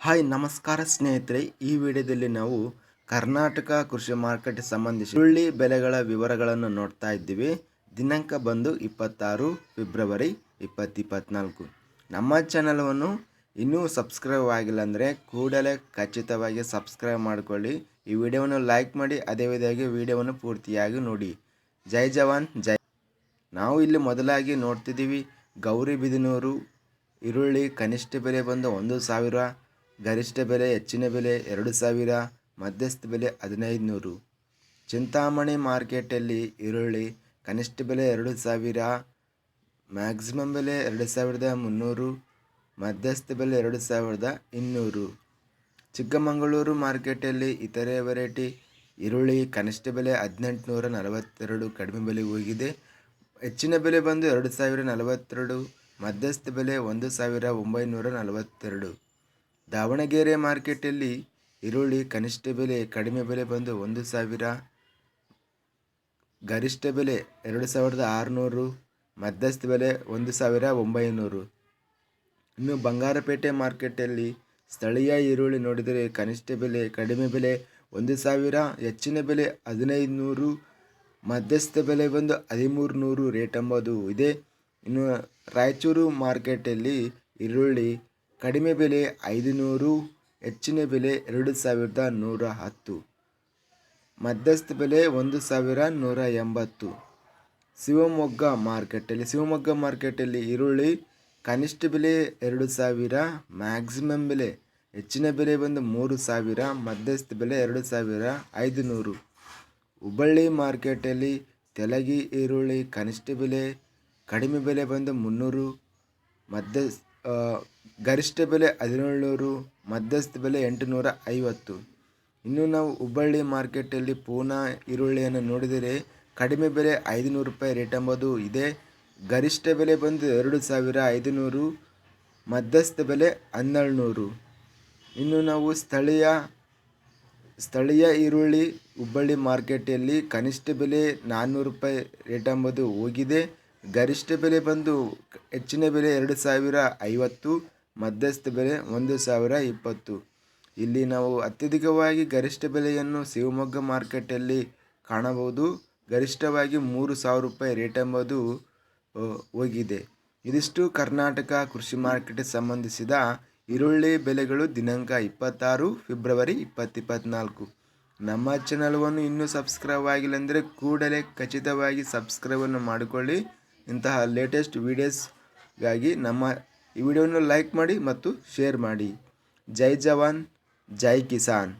Hi, ನಮಸ್ಕಾರ ಸ್ನೇಹಿತರೆ. ಈ ವಿಡಿಯೋದಲ್ಲಿ ನಾವು ಕರ್ನಾಟಕ ಕೃಷಿ ಮಾರುಕಟ್ಟೆ ಸಂಬಂಧಿಸಿ ಈರುಳ್ಳಿ ಬೆಲೆಗಳ ವಿವರಗಳನ್ನು ನೋಡ್ತಾ ಇದ್ದೀವಿ. ದಿನಾಂಕ ಬಂದು ಇಪ್ಪತ್ತಾರು ಫೆಬ್ರವರಿ ಇಪ್ಪತ್ತಿಪ್ಪತ್ನಾಲ್ಕು. ನಮ್ಮ ಚಾನಲನ್ನು ಇನ್ನೂ ಸಬ್ಸ್ಕ್ರೈಬ್ ಆಗಿಲ್ಲ ಅಂದರೆ ಕೂಡಲೇ ಖಚಿತವಾಗಿ ಸಬ್ಸ್ಕ್ರೈಬ್ ಮಾಡಿಕೊಳ್ಳಿ. ಈ ವಿಡಿಯೋವನ್ನು ಲೈಕ್ ಮಾಡಿ, ಅದೇ ವಿಧವಾಗಿ ವಿಡಿಯೋವನ್ನು ಪೂರ್ತಿಯಾಗಿ ನೋಡಿ. ಜೈ ಜವಾನ್, ಜೈ. ನಾವು ಇಲ್ಲಿ ಮೊದಲಾಗಿ ನೋಡ್ತಿದ್ದೀವಿ ಗೌರಿಬಿದನೂರು ಈರುಳ್ಳಿ ಕನಿಷ್ಠ ಬೆಲೆ ಬಂದು ಒಂದು ಸಾವಿರ. ಗರಿಷ್ಠ ಬೆಲೆ, ಹೆಚ್ಚಿನ ಬೆಲೆ ಎರಡು ಸಾವಿರ, ಮಧ್ಯಸ್ಥ ಬೆಲೆ ಹದಿನೈದು ನೂರು ಚಿಂತಾಮಣಿ ಮಾರ್ಕೆಟಲ್ಲಿ ಈರುಳ್ಳಿ ಕನಿಷ್ಠ ಬೆಲೆ ಎರಡು ಸಾವಿರ, ಮ್ಯಾಕ್ಸಿಮಮ್ ಬೆಲೆ ಎರಡು ಸಾವಿರದ ಮುನ್ನೂರು, ಮಧ್ಯಸ್ಥ ಬೆಲೆ ಎರಡು ಸಾವಿರದ ಇನ್ನೂರು. ಚಿಕ್ಕಮಗಳೂರು ಮಾರ್ಕೆಟಲ್ಲಿ ಇತರೆ ವೆರೈಟಿ ಈರುಳ್ಳಿ ಕನಿಷ್ಠ ಬೆಲೆ ಹದಿನೆಂಟುನೂರ ನಲವತ್ತೆರಡು ಕಡಿಮೆ ಬೆಲೆ ಹೋಗಿದೆ. ಹೆಚ್ಚಿನ ಬೆಲೆ ಬಂದು ಎರಡು ಸಾವಿರ ನಲವತ್ತೆರಡು, ಮಧ್ಯಸ್ಥ ಬೆಲೆ ಒಂದು ಸಾವಿರ ಒಂಬೈನೂರ ನಲವತ್ತೆರಡು. ದಾವಣಗೆರೆ ಮಾರ್ಕೆಟಲ್ಲಿ ಈರುಳ್ಳಿ ಕನಿಷ್ಠ ಬೆಲೆ ಕಡಿಮೆ ಬೆಲೆ ಬಂದು ಒಂದು ಸಾವಿರ, ಗರಿಷ್ಠ ಬೆಲೆ ಎರಡು ಸಾವಿರದ ಆರುನೂರು, ಮಧ್ಯಸ್ಥ ಬೆಲೆ ಒಂದು ಸಾವಿರ ಒಂಬೈನೂರು. ಇನ್ನು ಬಂಗಾರಪೇಟೆ ಮಾರ್ಕೆಟಲ್ಲಿ ಸ್ಥಳೀಯ ಈರುಳ್ಳಿ ನೋಡಿದರೆ ಕನಿಷ್ಠ ಬೆಲೆ ಕಡಿಮೆ ಬೆಲೆ ಒಂದು ಸಾವಿರ, ಹೆಚ್ಚಿನ ಬೆಲೆ ಹದಿನೈದು ನೂರು ಮಧ್ಯಸ್ಥ ಬೆಲೆ ಬಂದು ಹದಿಮೂರು ನೂರು ರೇಟ್ ಎಂಬುದು ಇದೆ. ಇನ್ನು ರಾಯಚೂರು ಮಾರ್ಕೆಟಲ್ಲಿ ಈರುಳ್ಳಿ ಕಡಿಮೆ ಬೆಲೆ ಐದು ನೂರು ಹೆಚ್ಚಿನ ಬೆಲೆ ಎರಡು ಸಾವಿರದ ನೂರ ಹತ್ತು. ಮಧ್ಯಸ್ಥ ಬೆಲೆ ಒಂದು ಸಾವಿರ ನೂರ ಎಂಬತ್ತು. ಶಿವಮೊಗ್ಗ ಮಾರ್ಕೆಟಲ್ಲಿ ಶಿವಮೊಗ್ಗ ಮಾರ್ಕೆಟಲ್ಲಿ ಈರುಳ್ಳಿ ಕನಿಷ್ಠ ಬೆಲೆ ಎರಡು ಸಾವಿರ, ಮ್ಯಾಕ್ಸಿಮಮ್ ಬೆಲೆ ಹೆಚ್ಚಿನ ಬೆಲೆ ಬಂದು ಮೂರು ಸಾವಿರ, ಮಧ್ಯಸ್ಥ ಬೆಲೆ ಎರಡು ಸಾವಿರ ಐದು ನೂರು ಹುಬ್ಬಳ್ಳಿ ಮಾರ್ಕೆಟಲ್ಲಿ ತೆಲಗಿ ಈರುಳ್ಳಿ ಕನಿಷ್ಠ ಬೆಲೆ ಕಡಿಮೆ ಬೆಲೆ ಬಂದು ಮುನ್ನೂರು ಮಧ್ಯ ಗರಿಷ್ಠ ಬೆಲೆ ಹದಿನೇಳುನೂರು, ಮಧ್ಯಸ್ಥ ಬೆಲೆ ಎಂಟುನೂರ ಐವತ್ತು. ಇನ್ನು ನಾವು ಹುಬ್ಬಳ್ಳಿ ಮಾರ್ಕೆಟಲ್ಲಿ ಪೂನಾ ಈರುಳ್ಳಿಯನ್ನು ನೋಡಿದರೆ ಕಡಿಮೆ ಬೆಲೆ ಐದುನೂರು ರೂಪಾಯಿ ರೇಟ್ ಎಂಬುದು ಇದೆ. ಗರಿಷ್ಠ ಬೆಲೆ ಬಂದು ಎರಡು ಸಾವಿರ ಐದುನೂರು, ಮಧ್ಯಸ್ಥ ಬೆಲೆ ಹನ್ನೆರಡು ನೂರು ಇನ್ನು ನಾವು ಸ್ಥಳೀಯ ಸ್ಥಳೀಯ ಈರುಳ್ಳಿ ಹುಬ್ಬಳ್ಳಿ ಮಾರ್ಕೆಟಲ್ಲಿ ಕನಿಷ್ಠ ಬೆಲೆ ನಾನ್ನೂರು ರೂಪಾಯಿ ರೇಟ್ ಎಂಬುದು ಹೋಗಿದೆ. ಗರಿಷ್ಠ ಬೆಲೆ ಬಂದು ಹೆಚ್ಚಿನ ಬೆಲೆ ಎರಡು ಸಾವಿರ ಐವತ್ತು, ಮಧ್ಯಸ್ಥ ಬೆಲೆ ಒಂದು ಸಾವಿರ ಇಪ್ಪತ್ತು. ಇಲ್ಲಿ ನಾವು ಅತ್ಯಧಿಕವಾಗಿ ಗರಿಷ್ಠ ಬೆಲೆಯನ್ನು ಶಿವಮೊಗ್ಗ ಮಾರ್ಕೆಟಲ್ಲಿ ಕಾಣಬಹುದು. ಗರಿಷ್ಠವಾಗಿ ಮೂರು ಸಾವಿರ ರೂಪಾಯಿ ರೇಟ್ ಎಂಬುದು ಹೋಗಿದೆ. ಇದಿಷ್ಟು ಕರ್ನಾಟಕ ಕೃಷಿ ಮಾರ್ಕೆಟ್ ಸಂಬಂಧಿಸಿದ ಈರುಳ್ಳಿ ಬೆಲೆಗಳು ದಿನಾಂಕ ಇಪ್ಪತ್ತಾರು, ಫೆಬ್ರವರಿ ಇಪ್ಪತ್ತಿಪ್ಪತ್ನಾಲ್ಕು. ನಮ್ಮ ಚಾನಲ್ವನ್ನು ಇನ್ನೂ ಸಬ್ಸ್ಕ್ರೈಬ್ ಆಗಿಲ್ಲ ಅಂದರೆ ಕೂಡಲೇ ಖಚಿತವಾಗಿ ಸಬ್ಸ್ಕ್ರೈಬನ್ನು ಮಾಡಿಕೊಳ್ಳಿ. ಇಂತಹ ಲೇಟೆಸ್ಟ್ ವೀಡಿಯೋಸ್ಗಾಗಿ ನಮ್ಮ ಈ ವಿಡಿಯೋವನ್ನು ಲೈಕ್ ಮಾಡಿ ಮತ್ತು ಶೇರ್ ಮಾಡಿ. ಜೈ ಜವಾನ್, ಜೈ ಕಿಸಾನ್.